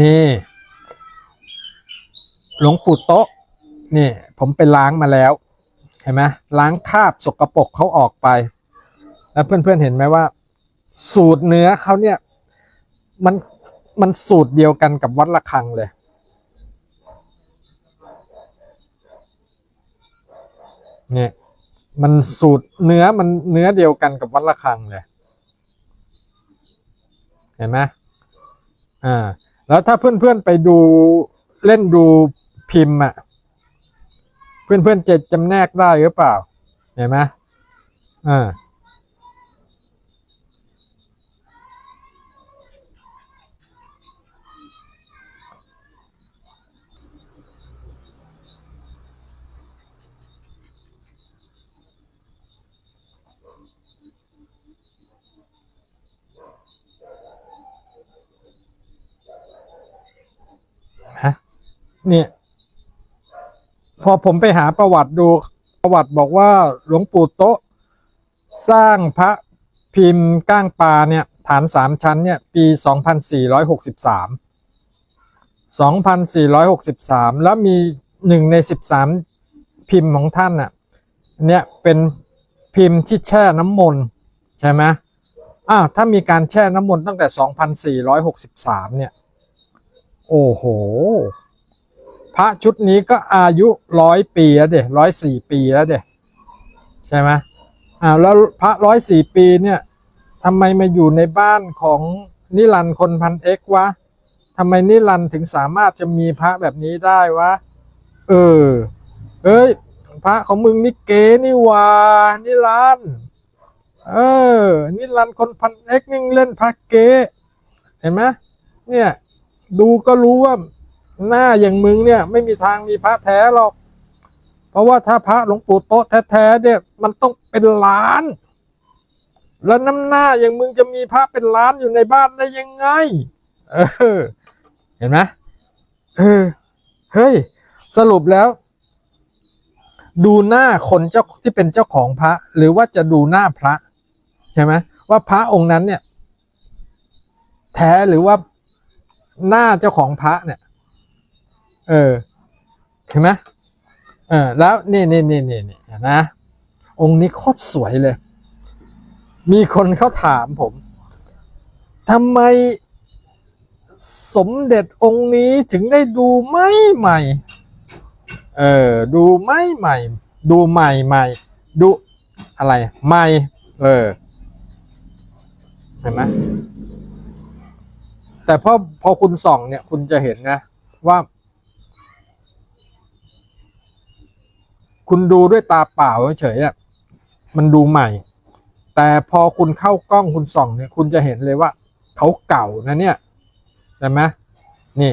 นี่ หลวงปู่โต๊ะนี่ ผมไปล้างมาแล้ว เห็นไหมล้างคราบสกปรกเขาออกไป แล้วเพื่อนๆเห็นไหมว่า สูตรเนื้อเขาเนี่ย มันมันสูตรเดียวกันกับวัดระฆังเลยเนี่ยมันสูตรเนื้อมันเนื้อเดียวกันกับวัดระฆังเลย เห็นไหมอ่า แล้วถ้าเพื่อนๆไปดูเล่นดูพิมพ์อะ เพื่อนๆจะจำแนกได้หรือเปล่า เห็นไหมอ่า เนี่ย พอผมไปหาประวัติดูประวัติบอกว่าหลวงปู่โต๊ะ สร้างพระพิมพ์ก้างปลาเนี่ย ฐานสามชั้นเนี่ย ปี 2463 2463 แล้วมีหนึ่งใน 13 พิมพ์ของท่านน่ะเนี่ยเป็นพิมพ์ที่แช่น้ำมนต์ใช่ไหมอ้าวถ้ามีการแช่น้ำมนต์ตั้งแต่ 2463 เนี่ย โอ้โห ระชุดนี้ก็อายุร้อยปีแล้วเด็ร้อยสี่ปีแล้วเด็ใช่ไหมอ่าแล้วพระร้อยสี่ปีเนี่ยทำไมมาอยู่ในบ้านของนิรันดร์คนพันเอ็กวะทำไมนิรันดร์ถึงสามารถจะมีพระแบบนี้ได้วะ เออ เอ้ย พระของมึงนี่เก๋นี่ว่านิรันดร์เออ นิรันดร์คนพันเอ็กนี่เล่นพระเก๋เห็นไหมเนี่ย ดูก็รู้ว่า หน้าอย่างมึงเนี่ย ไม่มีทางมีพระแท้หรอก เพราะว่าถ้าพระหลวงปู่โต๊ะแท้ๆเนี่ย มันต้องเป็นล้าน แล้วน้ำหน้าอย่างมึงจะมีพระเป็นล้านอยู่ในบ้านได้ยังไง เออ เห็นไหมเออเฮ้ย สรุปแล้ว ดูหน้าคนเจ้าที่เป็นเจ้าของพระ หรือว่าจะดูหน้าพระ ใช่ไหมว่าพระองค์นั้นเนี่ย แท้หรือว่าหน้าเจ้าของพระเนี่ย เออเห็นไหมเออแล้วนี่นี่นี่นี่นี่เห็นนะ องค์นี้โคตรสวยเลย มีคนเขาถามผมทำไมสมเด็จองค์นี้ถึงได้ดูไม่ใหม่ เออ ดูไม่ใหม่ ดูใหม่ใหม่ ดูอะไรใหม่ เออ เห็นไหมแต่พอพอคุณส่องเนี่ย คุณจะเห็นนะ ว่า คุณดูด้วยตาเปล่าเฉยๆเนี่ยมันดูใหม่ แต่พอคุณเข้ากล้องคุณส่องเนี่ย คุณจะเห็นเลยว่าเขาเก่านะเนี่ยใช่ไหมนี่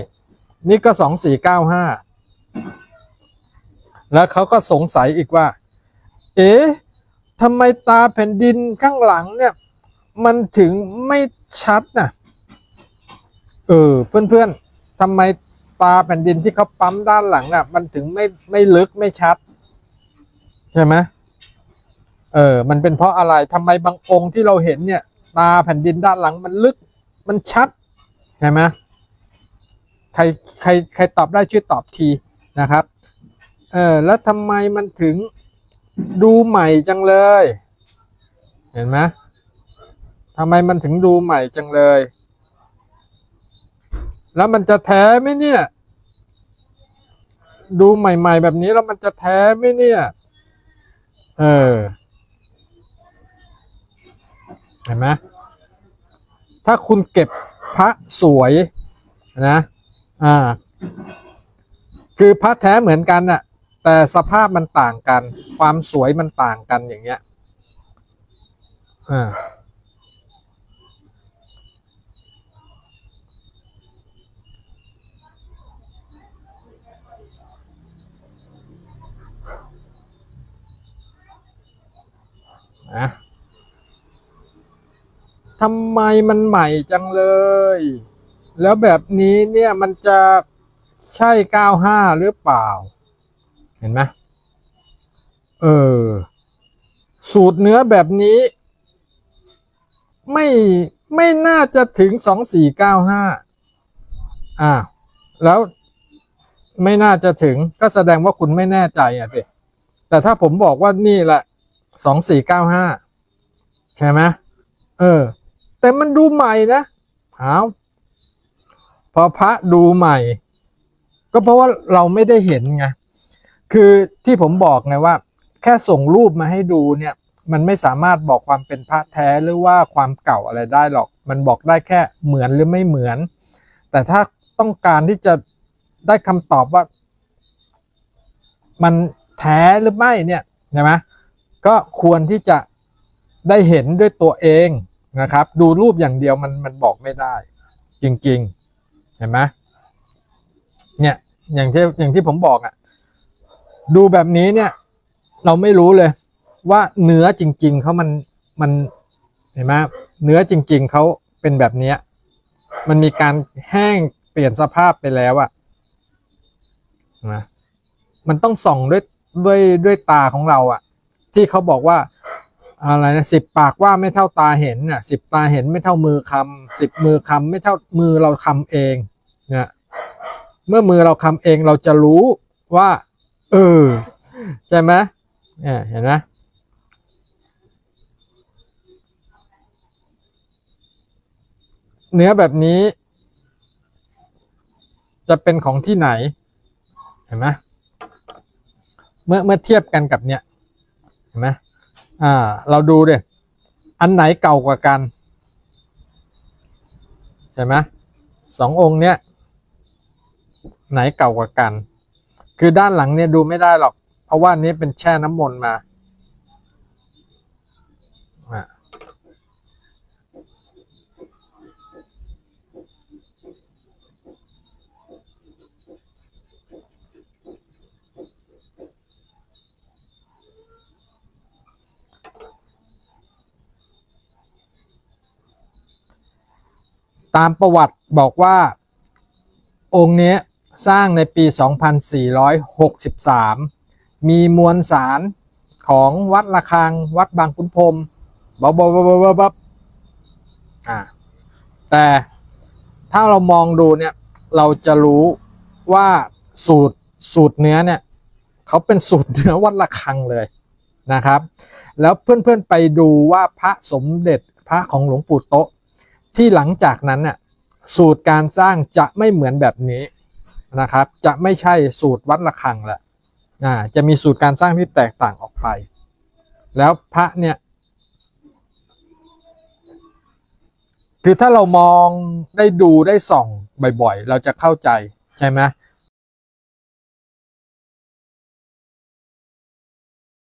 นี่ก็สองสี่เก้าห้าแล้วเขาก็สงสัยอีกว่า เอ๊ะทำไมตาแผ่นดินข้างหลังเนี่ย มันถึงไม่ชัดน่ะเออเพื่อนๆทำไมตาแผ่นดินที่เขาปั๊มด้านหลังน่ะ มันถึงไม่ไม่ลึกไม่ชัด ใช่ไหมเออ มันเป็นเพราะอะไรทำไมบางองค์ที่เราเห็นเนี่ย ตาแผ่นดินด้านหลังมันลึก มันชัด ใช่ไหมใครใครใครตอบได้ช่วยตอบทีนะครับ เออ แล้วทำไมมันถึงดูใหม่จังเลย เห็นไหมทำไมมันถึงดูใหม่จังเลย แล้วมันจะแท้ไหมเนี่ย ดูใหม่ ๆ แบบนี้แล้วมันจะแท้ไหมเนี่ย เออ เห็นไหมถ้าคุณเก็บพระสวยนะ อ่า คือพระแท้เหมือนกันน่ะ แต่สภาพมันต่างกัน ความสวยมันต่างกันอย่างเงี้ย อ่า ทำไมมันใหม่จังเลย แล้วแบบนี้เนี่ยมันจะใช่ 95 หรือเปล่า เห็นไหมเออ สูตรเนื้อแบบนี้ ไม่ไม่น่าจะถึง 2495อ่าแล้วไม่น่าจะถึงก็แสดงว่าคุณไม่แน่ใจอะสิแต่ถ้าผมบอกว่านี่แหละสองสี่เก้าห้าใช่ไหมเออ แต่มันดูใหม่นะเอาพอพระดูใหม่ ก็เพราะว่าเราไม่ได้เห็นไงคือที่ผมบอกไงว่า แค่ส่งรูปมาให้ดูเนี่ย มันไม่สามารถบอกความเป็นพระแท้หรือว่าความเก่าอะไรได้หรอก มันบอกได้แค่เหมือนหรือไม่เหมือน แต่ถ้าต้องการที่จะได้คำตอบว่า มันแท้หรือไม่เนี่ยใช่ไหมก็ควรที่จะได้เห็นด้วยตัวเอง นะครับ ดูรูปอย่างเดียวมันมันบอกไม่ได้ จริง ๆ เห็นไหมเนี่ย อย่างที่อย่างที่ผมบอกอะ่ะ ดูแบบนี้เนี่ย เราไม่รู้เลย ว่าเนื้อจริง ๆเขามันมันเห็นไหมเนื้อจริง ๆเขาเป็นแบบเนี้ย มันมีการแห้งเปลี่ยนสภาพไปแล้วอะนะมันต้องส่องด้วยด้วยด้วยตาของเราอะที่เขาบอกว่า อะไรนะสิบปากว่าไม่เท่าตาเห็นน่ะสิบตาเห็นไม่เท่ามือคำสิบมือคำไม่เท่ามือเราคำเองนะเมื่อมือเราคำเองเราจะรู้ว่า เออใช่ไหมเนี่ยเห็นไหมเนื้อแบบนี้ จะเป็นของที่ไหน เห็นไหมเมื่อเมื่อเทียบกันกับเนี่ย เห็นไหม อ่า เราดูเดิอันไหนเก่ากว่ากัน ใช่ไหมสององค์เนี้ยไหนเก่ากว่ากัน คือด้านหลังเนี่ยดูไม่ได้หรอก เพราะว่านนี้เป็นแช่น้ำมนต์มา ตามประวัติบอกว่า องค์นี้สร้างในปี 2463 มีมวลสารของวัดระฆังวัดบางขุนพรมบ๊อบบ๊อบบ๊อบบ๊อบบ๊อบอ่าแต่ถ้าเรามองดูเนี่ยเราจะรู้ว่าสูตรสูตรเนื้อเนี่ยเขาเป็นสูตรเนื้อวัดระฆังเลยนะครับ แล้วเพื่อนๆไปดูว่าพระสมเด็จพระของหลวงปู่โตะ ที่หลังจากนั้นน่ะสูตรการสร้างจะไม่เหมือนแบบนี้นะครับ จะไม่ใช่สูตรวัดระฆังละอ่าจะมีสูตรการสร้างที่แตกต่างออกไป แล้วพระเนี่ย คือถ้าเรามองได้ดูได้ส่องบ่อยๆ เราจะเข้าใจใช่ไหม